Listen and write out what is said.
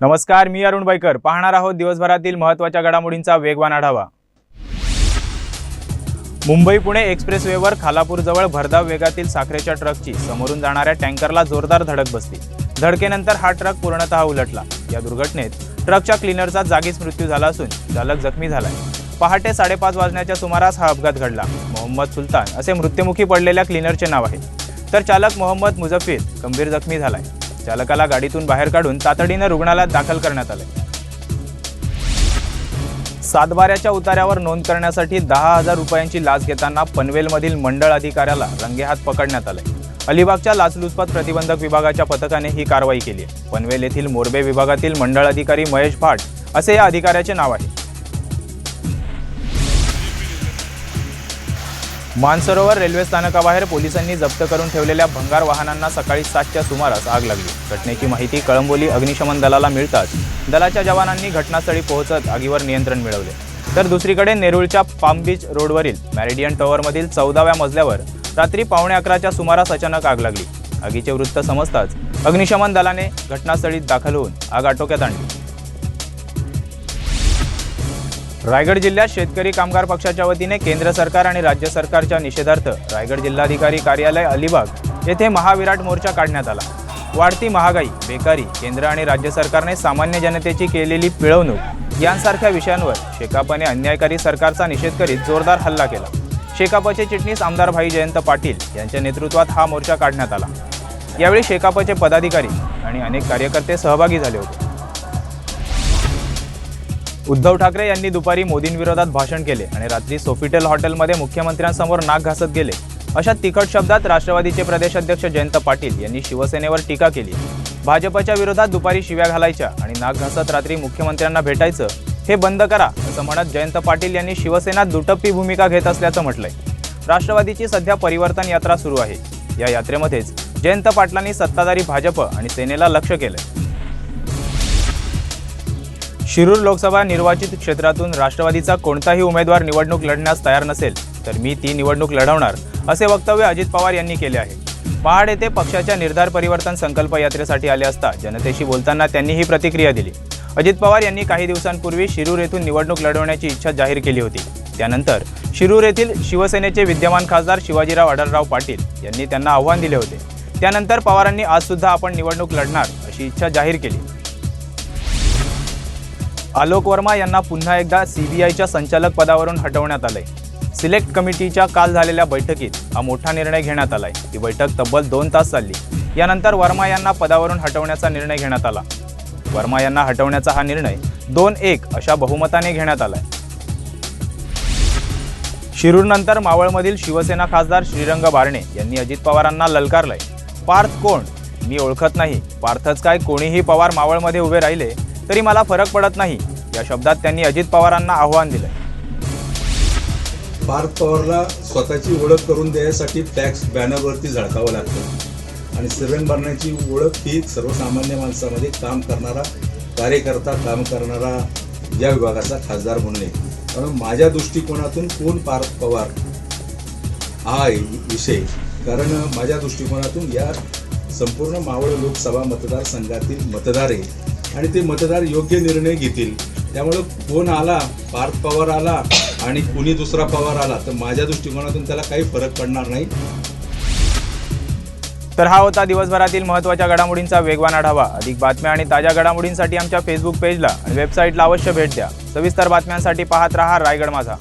नमस्कार मी अरुण बैकर. पाहणार आहोत दिवसभरातील महत्त्वाच्या घडामोडींचा वेगवान आढावा. मुंबई पुणे एक्सप्रेसवेवर खालापूरजवळ भरधाव वेगातील साखरेच्या ट्रकची समोरून जाणाऱ्या टँकरला जोरदार धडक बसली. धडकेनंतर हा ट्रक पूर्णतः उलटला. या दुर्घटनेत ट्रकच्या क्लिनरचा जागीच मृत्यू झाला असून चालक जखमी झालाय. पहाटे साडेपाच वाजण्याच्या सुमारास हा अपघात घडला. मोहम्मद सुलतान असे मृत्युमुखी पडलेल्या क्लिनरचे नाव आहे. तर चालक मोहम्मद मुझफ्फीर गंभीर जखमी झालाय. चालकाला गाडीतून बाहेर काढून तातडीनं रुग्णालयात दाखल करण्यात आले. सातबाऱ्याच्या उतार्यावर नोंद करण्यासाठी दहा हजार रुपयांची लाच घेताना पनवेलमधील मंडळ अधिकाऱ्याला रंगेहात पकडण्यात आले. अलिबागच्या लाचलुचपत प्रतिबंधक विभागाच्या पथकाने ही कारवाई केली आहे. पनवेल येथील मोरबे विभागातील मंडळ अधिकारी महेश भाट असे या अधिकाऱ्याचे नाव आहे. मानसरोवर रेल्वे स्थानकाबाहेर पोलिसांनी जप्त करून ठेवलेल्या भंगार वाहनांना सकाळी सातच्या सुमारास आग लागली. घटनेची माहिती कळंबोली अग्निशमन दलाला मिळताच दलाच्या जवानांनी घटनास्थळी पोहोचत आगीवर नियंत्रण मिळवले. तर दुसरीकडे नेरुळच्या पाम बीच रोडवरील मॅरिडियन टॉवरमधील चौदाव्या मजल्यावर रात्री पावणे अकराच्या सुमारास अचानक आग लागली. आगीचे वृत्त समजताच अग्निशमन दलाने घटनास्थळी दाखल होऊन आग आटोक्यात आणली. रायगड जिल्ह्यात शेतकरी कामगार पक्षाच्या वतीने केंद्र सरकार आणि राज्य सरकारच्या निषेधार्थ रायगड जिल्हाधिकारी कार्यालय अलिबाग येथे महाविराट मोर्चा काढण्यात आला. वाढती महागाई बेकारी केंद्र आणि राज्य सरकारने सामान्य जनतेची केलेली पिळवणूक यांसारख्या विषयांवर शेकापने अन्यायकारी सरकारचा निषेध करीत जोरदार हल्ला केला. शेकापचे चिटणीस आमदार भाई जयंत पाटील यांच्या नेतृत्वात हा मोर्चा काढण्यात आला. यावेळी शेकापचे पदाधिकारी आणि अनेक कार्यकर्ते सहभागी झाले होते. उद्धव ठाकरे यांनी दुपारी मोदींविरोधात भाषण केले आणि रात्री सोफिटेल हॉटेलमध्ये मुख्यमंत्र्यांसमोर नाक घासत गेले. अशा तिखट शब्दात राष्ट्रवादीचे प्रदेशाध्यक्ष जयंत पाटील यांनी शिवसेनेवर टीका केली. भाजपच्या विरोधात दुपारी शिव्या घालायच्या आणि नाक घासत रात्री मुख्यमंत्र्यांना भेटायचं हे बंद करा असं म्हणत जयंत पाटील यांनी शिवसेना दुटप्पी भूमिका घेत असल्याचं म्हटलंय. राष्ट्रवादीची सध्या परिवर्तन यात्रा सुरू आहे. या यात्रेमध्येच जयंत पाटलांनी सत्ताधारी भाजप आणि सेनेला लक्ष केलं शिरूर लोकसभा निर्वाचित क्षेत्रातून राष्ट्रवादीचा कोणताही उमेदवार निवडणूक लढण्यास तयार नसेल तर मी ती निवडणूक लढवणार असे वक्तव्य अजित पवार यांनी केले आहे. महाड येथे पक्षाच्या निर्धार परिवर्तन संकल्प यात्रेसाठी आले असता जनतेशी बोलताना त्यांनी ही प्रतिक्रिया दिली. अजित पवार यांनी काही दिवसांपूर्वी शिरूर येथून निवडणूक लढवण्याची इच्छा जाहीर केली होती. त्यानंतर शिरूर येथील शिवसेनेचे विद्यमान खासदार शिवाजीराव अडरराव पाटील यांनी त्यांना आव्हान दिले होते. त्यानंतर पवारांनी आजसुद्धा आपण निवडणूक लढणार अशी इच्छा जाहीर केली. आलोक वर्मा यांना पुन्हा एकदा सीबीआयच्या संचालक पदावरून हटवण्यात आलंय. सिलेक्ट कमिटीच्या काल झालेल्या बैठकीत हा मोठा निर्णय घेण्यात आलाय. ही बैठक तब्बल दोन तास चालली. यानंतर वर्मा यांना पदावरून हटवण्याचा निर्णय घेण्यात आला. वर्मा यांना हटवण्याचा हा निर्णय दोन एक अशा बहुमताने घेण्यात आलाय. शिरूरनंतर मावळमधील शिवसेना खासदार श्रीरंग बारणे यांनी अजित पवारांना ललकारलंय. पार्थ कोण? मी ओळखत नाही. पार्थच काय कोणीही पवार मावळमध्ये उभे राहिले तरी मला फरक पडत नाही. या शब्दात त्यांनी अजित पवारांना आव्हान दिलं पार्थ पवारला स्वतःची ओळख करून द्यायसाठी फ्लॅक्स बॅनरवरती झळकावं लागतं. आणि श्रीरंग बारण्याची ओळख ही सर्वसामान्य माणसामध्ये काम करणारा कार्यकर्ता काम करणारा या विभागाचा खासदार म्हणून आहे. माझ्या दृष्टिकोनातून कोण पार्थ पवार हा विषय कारण माझ्या दृष्टिकोनातून या संपूर्ण मावळ लोकसभा मतदारसंघातील मतदार आहे. आणि ते मतदार योग्य निर्णय घेतील. त्यामुळं कोण आला पार्थ पवार आला आणि कुणी दुसरा पवार आला तर माझ्या दृष्टिकोनातून त्याला काही फरक पडणार नाही. तर हा होता दिवसभरातील महत्त्वाच्या घडामोडींचा वेगवान आढावा. अधिक बातम्या आणि ताज्या घडामोडींसाठी आमच्या फेसबुक पेजला आणि वेबसाईटला अवश्य भेट द्या. सविस्तर बातम्यांसाठी पाहत रहा रायगड माझा.